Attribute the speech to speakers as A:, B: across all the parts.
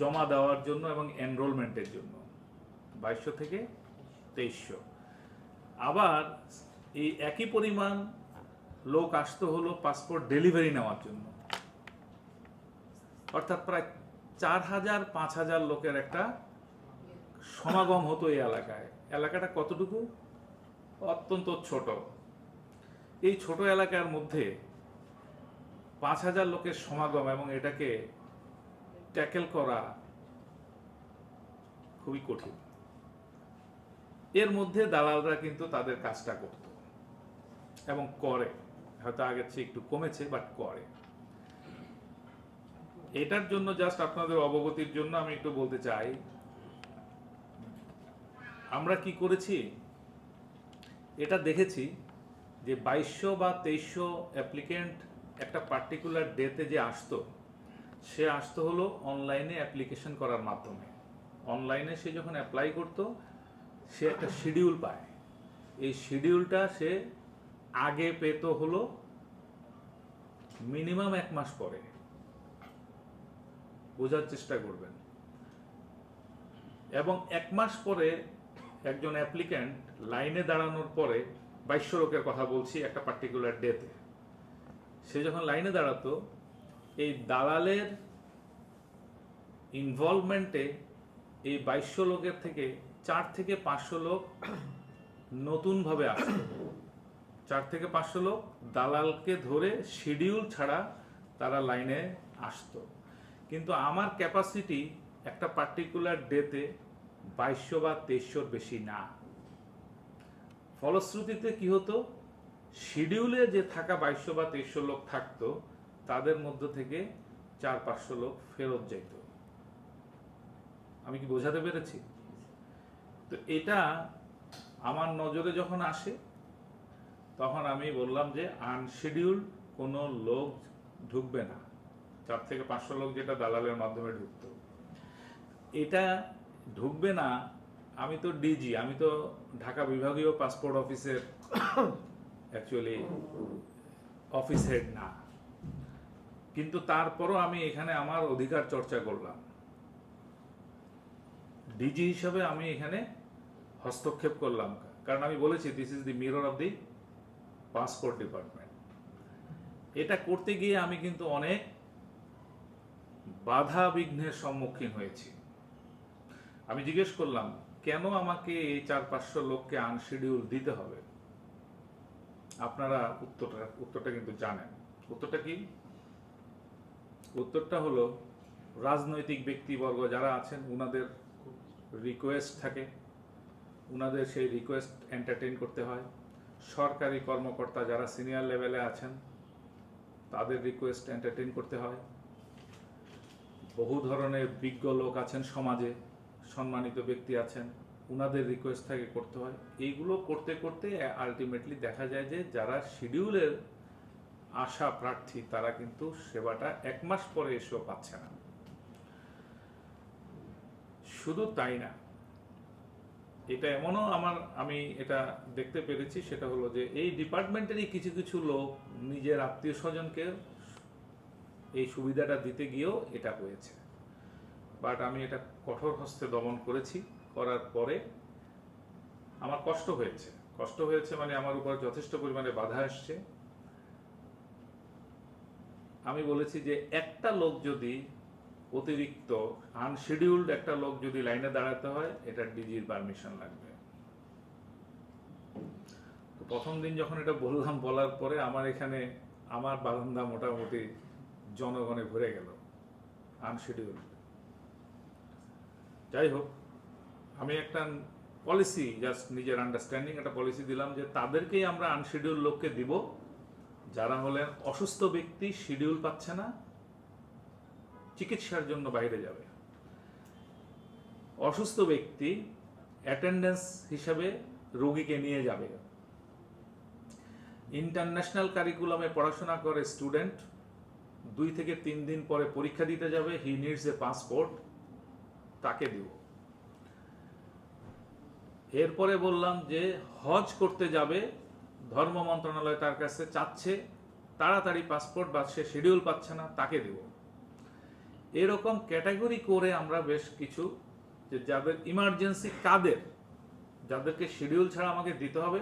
A: জমা দেওয়ার জন্য এবং এনরোলমেন্টের জন্য। বাইশশো থেকে তেইশশো। আবার এই একই পরিমাণ লোক আসতে হলো পাসপোর্ট ডেলিভারি নেওয়ার জন্য। অর্থাৎ প্রায় চার হাজার, পাঁচ হাজার লোকের একটা সমাগম হতো এই এলাকায়। এলাকাটা কতটুকু? অত্যন্ত ছোট। এই ছোট এলাকার মধ্যে পাঁচ হাজার লোকের সমাগম এবং এটাকে ট্যাকেল করা খুবই কঠিন। এর মধ্যে দালালরা কিন্তু তাদের কাজটা করত এবং করে। হয়তো আগের চেয়ে একটু কমেছে বাট করে। এটার জন্য জাস্ট আপনাদের অবগতির জন্য আমি একটু বলতে চাই, আমরা কি করেছি? এটা দেখেছি যে বাইশশো বা তেইশশো অ্যাপ্লিকেন্ট একটা পার্টিকুলার ডেতে যে আসতো সে আসতো হলো অনলাইনে অ্যাপ্লিকেশন করার মাধ্যমে। অনলাইনে সে যখন অ্যাপ্লাই করতো, সে একটা শিডিউল পায়। এই শিডিউলটা সে আগে পেতো হলো মিনিমাম এক মাস পরে। বোঝার চেষ্টা করবেন। এবং এক মাস পরে একজন অ্যাপ্লিক্যান্ট লাইনে দাঁড়ানোর পরে বাইশশো লোকের কথা বলছি একটা পার্টিকুলার ডেতে সে যখন লাইনে দাঁড়াতো এই দালালের ইনভলভমেন্টে এই বাইশশো লোকের থেকে চার থেকে পাঁচশো লোক নতুনভাবে আসতো চার থেকে পাঁচশো লোক দালালকে ধরে শিডিউল ছাড়া তারা লাইনে আসতো। কিন্তু আমার ক্যাপাসিটি একটা পার্টিকুলার ডেতে বাইশশো বা তেইশশোর বেশি না। ফলশ্রুতিতে কি হতো? শিডিউলে যে থাকা বাইশশো বা তেইশশো লোক থাকতো তাদের মধ্য থেকে চার পাঁচশো লোক ফেরত যাইত। আমি কি বোঝাতে পেরেছি? তো এটা আমার নজরে যখন আসে, তখন আমি বললাম যে আনশিডিউল কোনো লোক ঢুকবে না। চার থেকে পাঁচশো লোক যেটা দালালের মাধ্যমে ঢুকতো। এটা ঢুকবে না, আমি তো ডিজি, আমি তো ঢাকা বিভাগীয় পাসপোর্ট অফিসের অ্যাকচুয়ালি অফিস হেড না। কিন্তু তারপরও আমি এখানে আমার অধিকার চর্চা করলাম। ডিজি হিসাবে আমি এখানে হস্তক্ষেপ করলাম। কারণ আমি বলেছি this is the mirror of the passport department এটা করতে গিয়ে আমি কিন্তু অনেক বাধা বিঘ্নের সম্মুখীন হয়েছি। আমি জিজ্ঞেস করলাম, কেন আমাকে এই চার পাঁচশো লোককে আনশিডিউল দিতে হবে? আপনারা উত্তরটা উত্তরটা কিন্তু জানেন। উত্তরটা কি? উত্তরটা হলো রাজনৈতিক ব্যক্তিবর্গ যারা আছেন, উনাদের রিকোয়েস্ট থাকে। উনাদের সেই রিকোয়েস্ট এন্টারটেইন করতে হয়। সরকারি কর্মকর্তা যারা সিনিয়র লেভেলে আছেন, তাদের রিকোয়েস্ট এন্টারটেইন করতে হয়। বহু ধরনের বিজ্ঞ লোক আছেন সমাজে, সম্মানিত ব্যক্তি আছেন, উনাদের রিকোয়েস্ট থাকে করতে হয়। এইগুলো করতে করতে আলটিমেটলি দেখা যায় যে যারা শিডিউলের আশা প্রার্থী, তারা কিন্তু সেবাটা এক মাস পরে এসেও পাচ্ছে না। শুধু তাই না, এটা এমনও আমার, আমি এটা দেখতে পেরেছি, সেটা হলো যে এই ডিপার্টমেন্টেরই কিছু কিছু লোক নিজের আত্মীয় স্বজনকে এই সুবিধাটা দিতে গিয়েও এটা হয়েছে। বাট আমি এটা কঠোর হস্তে দমন করেছি, করার পরে আমার কষ্ট হয়েছে। কষ্ট হয়েছে মানে আমার উপর যথেষ্ট পরিমাণে বাধা আসছে আমি বলেছি যে একটা লোক যদি অতিরিক্ত আনশিডিউলড একটা লোক যদি লাইনে দাঁড়াতে হয় এটা ডিজির পারমিশন লাগবে। প্রথম দিন যখন এটা বললাম, বলার পরে আমার এখানে আমার বারান্দা মোটামুটি জনগণে ভরে গেল আনশিডিউল যাই হোক, আমি একটা পলিসি জাস্ট নিজের আন্ডারস্ট্যান্ডিং একটা পলিসি দিলাম যে তাদেরকেই আমরা আনশিডিউল লোককে দিব। যারা হলেন অসুস্থ ব্যক্তি শিডিউল পাচ্ছে না, চিকিৎসার জন্য বাইরে যাবে। অসুস্থ ব্যক্তি অ্যাটেন্ডেন্স হিসাবে রোগীকে নিয়ে যাবে। ইন্টারন্যাশনাল কারিকুলামে পড়াশোনা করে স্টুডেন্ট দুই থেকে তিন দিন পরে পরীক্ষা দিতে যাবে হি নিডস এ পাসপোর্ট তাকে দিব। এরপরে বললাম যে হজ করতে যাবে ধর্ম মন্ত্রণালয় তার কাছে চাচ্ছে, তাড়াতাড়ি পাসপোর্ট বা সে শিডিউল পাচ্ছে না, তাকে দেব। এরকম ক্যাটাগরি করে আমরা বেশ কিছু, যে যাদের ইমার্জেন্সি কাদের, যাদেরকে শিডিউল ছাড়া আমাকে দিতে হবে,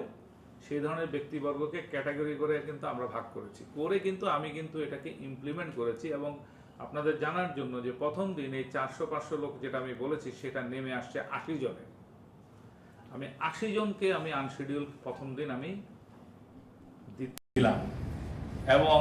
A: সেই ধরনের ব্যক্তিবর্গকে ক্যাটাগরি করে কিন্তু আমরা ভাগ করেছি। করে কিন্তু আমি কিন্তু এটাকে ইমপ্লিমেন্ট করেছি এবং আপনাদের জানার জন্য যে প্রথম দিন এই চারশো পাঁচশো লোক যেটা আমি বলেছি, সেটা নেমে আসছে আশি জনে আমি আশি জনকে আমি আনশিডিউল প্রথম দিন আমি দিলাম এবং